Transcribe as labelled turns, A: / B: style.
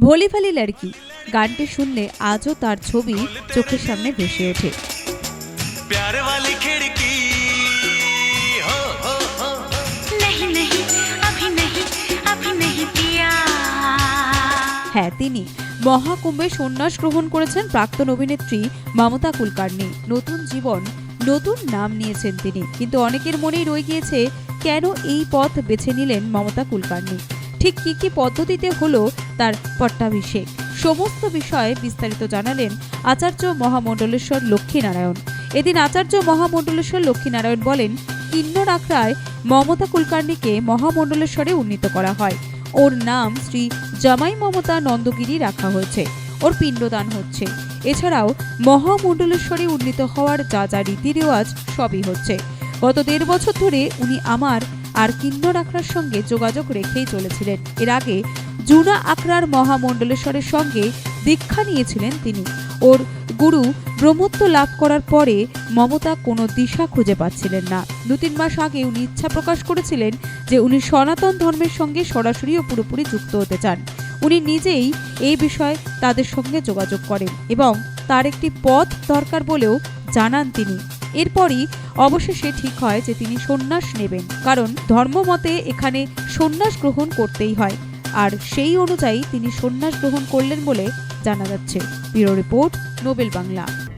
A: ভলিফালি ভালি লড়কি গানটি শুনলে আজও তার ছবি চোখের সামনে ভেসে ওঠে। হ্যাঁ তিনি মহাকুম্ভে সন্ন্যাস গ্রহণ করেছেন প্রাক্তন অভিনেত্রী মমতা কুলকার্নি। নতুন জীবন নতুন নাম নিয়েছেন তিনি। কিন্তু অনেকের মনেই রয়ে গিয়েছে কেন এই পথ বেছে নিলেন মমতা কুলকার্নি? ঠিক কি কি পদ্ধতিতে হলো তার পট্টাভিষেক? সমস্ত বিষয়ে বিস্তারিত জানালেন আচার্য মহামণ্ডলেশ্বর লক্ষ্মীনারায়ণ। এদিন আচার্য মহামণ্ডলেশ্বর লক্ষ্মীনারায়ণ বলেন, কিন্নর আখড়ায় মমতা কুলকার্নিকে মহামণ্ডলেশ্বরে উন্নীত করা হয়। ওর নাম শ্রী জামাই মমতা নন্দগিরি রাখা হয়েছে। ওর পিণ্ডদান হচ্ছে। এছাড়াও মহামণ্ডলেশ্বরে উন্নীত হওয়ার যা যা রীতি রেওয়াজ সবই হচ্ছে। গত দেড় বছর ধরে উনি আমার আর কিন্নর আখড়ার সঙ্গে যোগাযোগ রেখেই চলেছিলেন। এর আগে জুনা আখড়ার মহামণ্ডলেশ্বরের সঙ্গে দীক্ষা নিয়েছিলেন তিনি। ওর গুরু ব্রহ্মত্ব লাভ করার পরে মমতা কোনো দিশা খুঁজে পাচ্ছিলেন না। দু তিন মাস আগে উনি ইচ্ছা প্রকাশ করেছিলেন যে উনি সনাতন ধর্মের সঙ্গে সরাসরি ও পুরোপুরি যুক্ত হতে চান। উনি নিজেই এই বিষয়ে তাদের সঙ্গে যোগাযোগ করেন এবং তার একটি পথ দরকার বলেও জানান তিনি। এরপরই অবশেষে ঠিক হয় যে তিনি সন্ন্যাস নেবেন, কারণ ধর্মমতে এখানে সন্ন্যাস গ্রহণ করতেই হয়, আর সেই অনুযায়ী তিনি সন্ন্যাস গ্রহণ করলেন বলে জানা যাচ্ছে। Bureau report, Nobel Bangla.